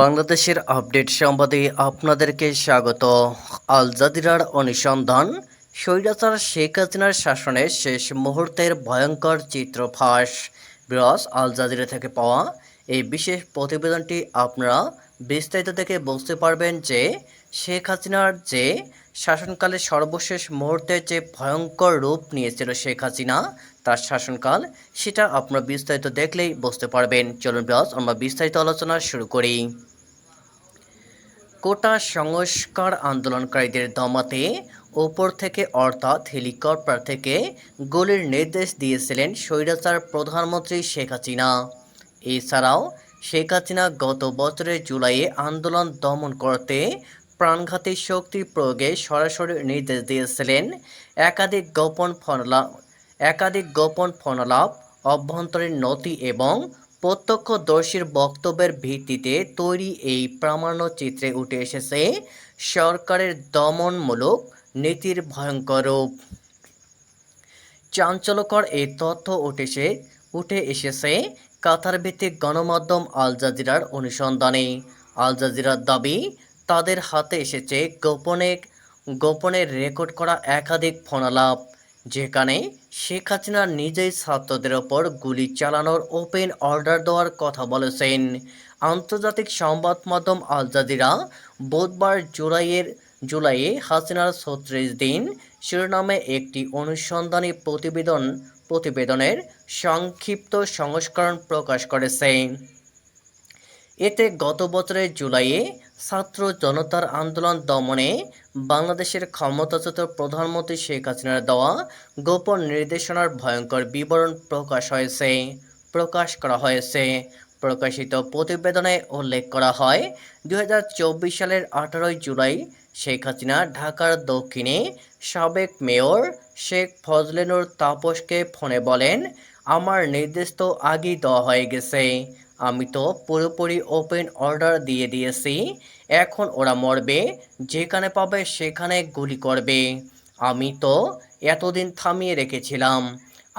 বাংলাদেশের আপডেট সংবাদে আপনাদেরকে স্বাগত। আল জাদিরার অনুসন্ধান, স্বৈরাচার শেখ হাসিনার শাসনের শেষ মুহূর্তের ভয়ঙ্কর চিত্র ফাঁস বিরস আল জাদিরা থেকে পাওয়া এই বিশেষ প্রতিবেদনটি আপনারা বিস্তারিত থেকে বুঝতে পারবেন যে শেখ হাসিনার যে শাসনকালে সর্বশেষ মুহূর্তে যে ভয়ঙ্কর রূপ নিয়েছিল শেখ হাসিনা, তার শাসনকাল, সেটা আপনারা বিস্তারিত দেখলেই বুঝতে পারবেন। চলুন বিরস আমরা বিস্তারিত আলোচনা শুরু করি। কোটা সংস্কার আন্দোলনকারীদের দমাতে ওপর থেকে, অর্থাৎ হেলিকপ্টার থেকে, গুলির নির্দেশ দিয়েছিলেন স্বৈরাচার প্রধানমন্ত্রী শেখ হাসিনা। এছাড়াও শেখ হাসিনা গত বছরের জুলাইয়ে আন্দোলন দমন করতে প্রাণঘাতী শক্তি প্রয়োগে সরাসরি নির্দেশ দিয়েছিলেন একাধিক গোপন ফনলা একাধিক গোপন ফোনালাপ অভ্যন্তরীণ নথি এবং প্রত্যক্ষদর্শীর বক্তব্যের ভিত্তিতে তৈরি এই প্রামাণ্যচিত্রে উঠে এসেছে সরকারের দমনমূলক নীতির ভয়ঙ্কর রূপ। চাঞ্চল্যকর এই তথ্য উঠেছে, উঠে এসেছে কাতার ভিত্তিক গণমাধ্যম আল জাজিরার অনুসন্ধানে। আল জাজিরার দাবি তাদের হাতে এসেছে গোপনে গোপনে রেকর্ড করা একাধিক ফোনালাপ, যেখানে শেখ হাসিনা নিজেই ছাত্রদের ওপর গুলি চালানোর ওপেন অর্ডার দেওয়ার কথা বলেছেন। আন্তর্জাতিক সংবাদ মাধ্যম আল জাজিরা বুধবার জুলাইয়ের, জুলাইয়ে হাসিনার ছত্রিশ দিন শিরোনামে একটি অনুসন্ধানী প্রতিবেদন, প্রতিবেদনের সংক্ষিপ্ত সংস্করণ প্রকাশ করেছে। এতে গত বছরের জুলাইয়ে ছাত্র জনতার আন্দোলন দমনে বাংলাদেশের ক্ষমতাচ্যুত প্রধানমন্ত্রী শেখ হাসিনার দেওয়া গোপন নির্দেশনার ভয়ঙ্কর বিবরণ প্রকাশ হয়েছে, প্রকাশ করা হয়েছে। প্রকাশিত প্রতিবেদনে উল্লেখ করা হয় দু হাজার চব্বিশ সালের আঠারোই জুলাই শেখ হাসিনা ঢাকার দক্ষিণে সাবেক মেয়র শেখ ফজলেনুর তাপসকে ফোনে বলেন, আমার নির্দেশ তো আগেই দেওয়া হয়ে গেছে। আমি তো পুরোপুরি ওপেন অর্ডার দিয়ে দিয়েছি। এখন ওরা মরবে, যেখানে পাবে সেখানে গুলি করবে। আমি তো এতদিন থামিয়ে রেখেছিলাম।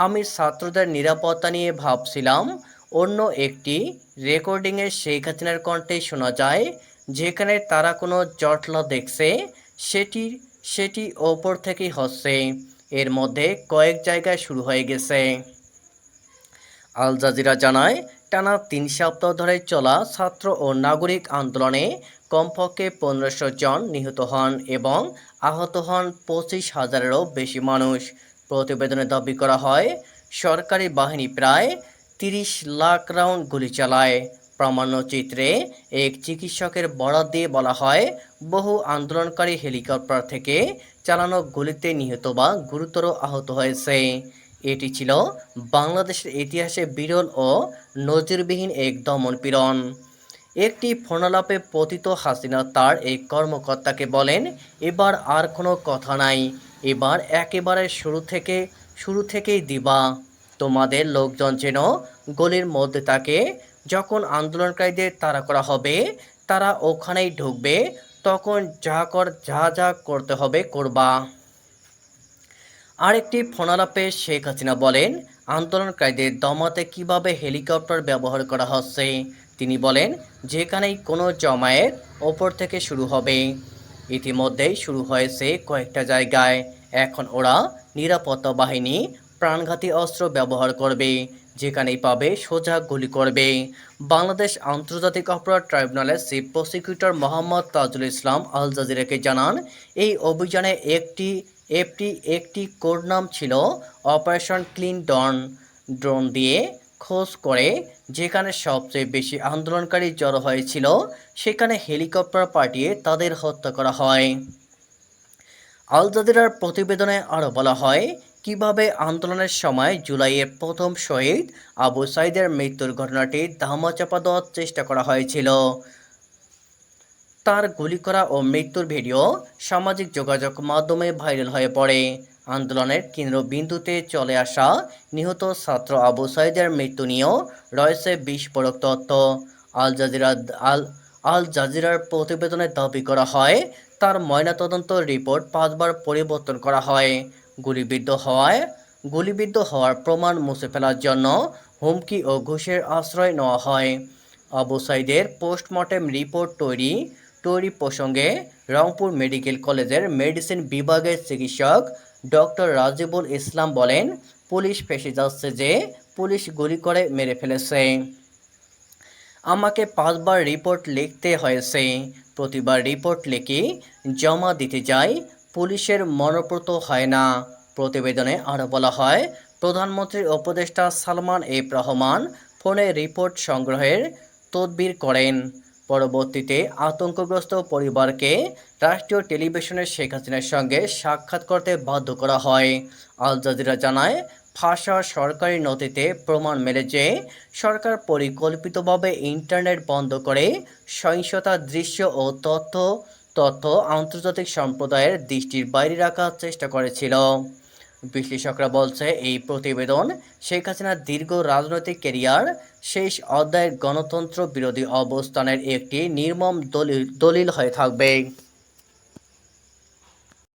আমি ছাত্রদের নিরাপত্তা নিয়ে ভাবছিলাম, অন্য একটি রেকর্ডিংয়ে শেখ হাসিনার কণ্ঠে শোনা যায়, যেখানে তারা কোনো জটলা দেখছে, সেটি সেটি ওপর থেকেই হচ্ছে। এর মধ্যে কয়েক জায়গায় শুরু হয়ে গেছে। আল জাজিরা জানায় টানা তিন সপ্তাহ ধরে চলা ছাত্র ও নাগরিক আন্দোলনে কমপক্ষে পনেরোশো জন নিহত হন এবং আহত হন পঁচিশ হাজারেরও বেশি মানুষ। প্রতিবেদনে দাবি করা হয়, সরকারি বাহিনী প্রায় তিরিশ লাখ রাউন্ড গুলি চালায়। প্রামাণ্যচিত্রে এক চিকিৎসকের বরাত দিয়ে বলা হয়, বহু আন্দোলনকারী হেলিকপ্টার থেকে চালানো গুলিতে নিহত বা গুরুতর আহত হয়েছে। এটি ছিল বাংলাদেশের ইতিহাসে বিরল ও নজিরবিহীন এক দমন পীড়ন। একটি ফোনালাপে পতিত হাসিনা তার এই কর্মকর্তাকে বলেন, এবার আর কোনো কথা নাই, এবার একেবারে শুরু থেকে, শুরু থেকেই দিবা। তোমাদের লোকজন যেন গলির মধ্যে থাকে, যখন আন্দোলনকারীদের তাড়া করা হবে, তারা ওখানেই ঢুকবে, তখন যা কর, যা যা করতে হবে করবা। আরেকটি ফোনালাপে শেখ হাসিনা বলেন, আন্দোলনকারীদের দমাতে কীভাবে হেলিকপ্টার ব্যবহার করা হচ্ছে? তিনি বলেন, যেখানেই কোনো জমায়েত ওপর থেকে শুরু হবে। ইতিমধ্যেই শুরু হয়েছে কয়েকটা জায়গায়। এখন ওরা নিরাপত্তা বাহিনী, প্রাণঘাতী অস্ত্র ব্যবহার করবে, যেখানেই পাবে সোজা গুলি করবে। বাংলাদেশ আন্তর্জাতিক অপরাধ ট্রাইব্যুনালের চিফ প্রসিকিউটর মোহাম্মদ তাজুল ইসলাম আল জাজিরাকে জানান, এই অভিযানে একটি একটি একটি কোড নাম ছিল অপারেশন ক্লিন ডন, ড্রোন দিয়ে খোঁজ করে, যেখানে সবচেয়ে বেশি আন্দোলনকারী জড়ো হয়েছিল, সেখানে হেলিকপ্টার পাঠিয়ে তাদের হত্যা করা হয়। আল জাজিরার প্রতিবেদনে আরও বলা হয়, কীভাবে আন্দোলনের সময় জুলাইয়ের প্রথম শহীদ আবু সাইদের মৃত্যুর ঘটনাটি ধামাচাপা দেওয়ার চেষ্টা করা হয়েছিল। তার গুলি করা ও মৃত্যুর ভিডিও সামাজিক যোগাযোগ মাধ্যমে ভাইরাল হয়ে পড়ে। আন্দোলনের কেন্দ্রবিন্দুতে চলে আসা নিহত ছাত্র আবু সাইদের মৃত্যু নিয়েও রয়েছে বিস্ফোরক তথ্য। আল জাজিরা আল আল জাজিরার প্রতিবেদনে দাবি করা হয়, তার ময়নাতদন্ত রিপোর্ট পাঁচবার পরিবর্তন করা হয়। গুলিবিদ্ধ হওয়ায় গুলিবিদ্ধ হওয়ার প্রমাণ মুছে ফেলার জন্য হুমকি ও ঘুষের আশ্রয় নেওয়া হয়। আবু সাইদের পোস্টমর্টেম রিপোর্ট তৈরি তৈরি প্রসঙ্গে রংপুর মেডিকেল কলেজের মেডিসিন বিভাগের চিকিৎসক ডক্টর রাজিবুল ইসলাম বলেন, পুলিশ ফেসে যাচ্ছে যে পুলিশ গুলি করে মেরে ফেলেছে। আমাকে পাঁচবার রিপোর্ট লিখতে হয়েছে। প্রতিবার রিপোর্ট লিখে জমা দিতে যাই, পুলিশের মনোপ্রত হয় না। প্রতিবেদনে আরও বলা হয়, প্রধানমন্ত্রীর উপদেষ্টা সালমান এফ রহমান ফোনে রিপোর্ট সংগ্রহের তদবির করেন। পরবর্তীতে আতঙ্কগ্রস্ত পরিবারকে রাষ্ট্রীয় টেলিভিশনের শেখ হাসিনার সঙ্গে সাক্ষাৎ করতে বাধ্য করা হয়। আল জাজিরা জানায়, ফাঁসা সরকারি নথিতে প্রমাণ মেলে যে সরকার পরিকল্পিতভাবে ইন্টারনেট বন্ধ করে সহিংসতার দৃশ্য ও তথ্য তথ্য আন্তর্জাতিক সম্প্রদায়ের দৃষ্টির বাইরে রাখার চেষ্টা করেছিল। বিশ্লেষকরা বলছে, এই প্রতিবেদন শেখ হাসিনার দীর্ঘ রাজনৈতিক কেরিয়ার শেষ অধ্যায়ের গণতন্ত্র বিরোধী অবস্থানের একটি নির্মম দলিল দলিল হয়ে থাকবে।